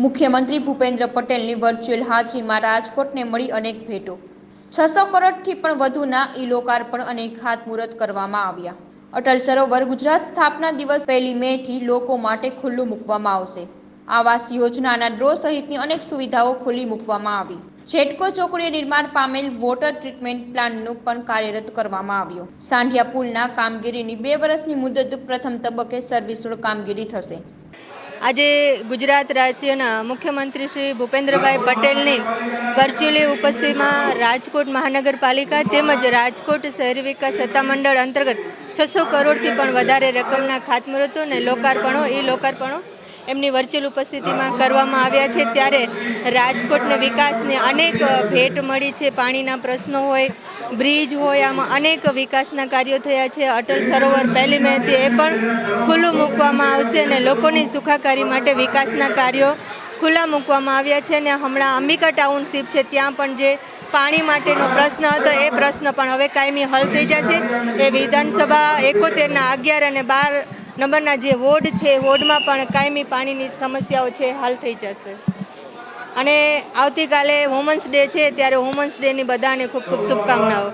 મુખ્યમંત્રી ભૂપેન્દ્ર પટેલની વર્ચ્યુઅલ હાજરીમાં રાજકોટને મળી અનેક ભેટો. છસો કરોડથી પણ વધુના ઈ લોકાર્પણ અને ખાતમુહૂર્ત કરવામાં આવ્યા. અટલ સરોવર ગુજરાત સ્થાપના દિવસ પહેલી મે થી લોકો માટે ખુલ્લું મૂકવામાં આવશે. આવાસ યોજનાના ડ્રો સહિતની અનેક સુવિધાઓ ખુલ્લી મૂકવામાં આવી. જેટકો ચોકડીએ નિર્માણ પામેલ વોટર ટ્રીટમેન્ટ પ્લાન્ટનું પણ કાર્યરત કરવામાં આવ્યું. સાંઢિયા પુલના કામગીરીની બે વર્ષની મુદત પ્રથમ તબક્કે સર્વિસ કામગીરી થશે. આજે ગુજરાત રાજ્યના મુખ્યમંત્રી શ્રી ભૂપેન્દ્રભાઈ પટેલની વર્ચ્યુઅલી ઉપસ્થિતિમાં રાજકોટ મહાનગરપાલિકા તેમજ રાજકોટ શહેરી વિકાસ સત્તામંડળ અંતર્ગત છસો કરોડથી પણ વધારે રકમના ખાતમુહૂર્તો અને લોકાર્પણો એ લોકાર્પણો એમની વર્ચ્યુઅલ ઉપસ્થિતિમાં કરવામાં આવ્યા છે. ત્યારે રાજકોટને વિકાસને અનેક ભેટ મળી છે. પાણીના પ્રશ્નો હોય, બ્રિજ હોય, આમાં અનેક વિકાસના કાર્યો થયા છે. અટલ સરોવર પહેલી મેથી એ પણ ખુલ્લું મૂકવામાં આવશે અને લોકોની સુખાકારી માટે વિકાસના કાર્યો ખુલ્લા મૂકવામાં આવ્યા છે. અને હમણાં અંબિકા ટાઉનશીપ છે. ત્યાં પણ જે પાણી માટેનો પ્રશ્ન હતો, એ પ્રશ્ન પણ હવે કાયમી હલ થઈ જશે. એ વિધાનસભા એકોતેરના અગિયાર અને બાર નંબરના જે વોર્ડ છે, વોર્ડમાં પણ કાયમી પાણીની સમસ્યાઓ છે, હલ થઈ જશે. અને આવતીકાલે વુમન્સ ડે છે, ત્યારે વુમન્સ ડેની બધાને ખૂબ ખૂબ શુભકામનાઓ.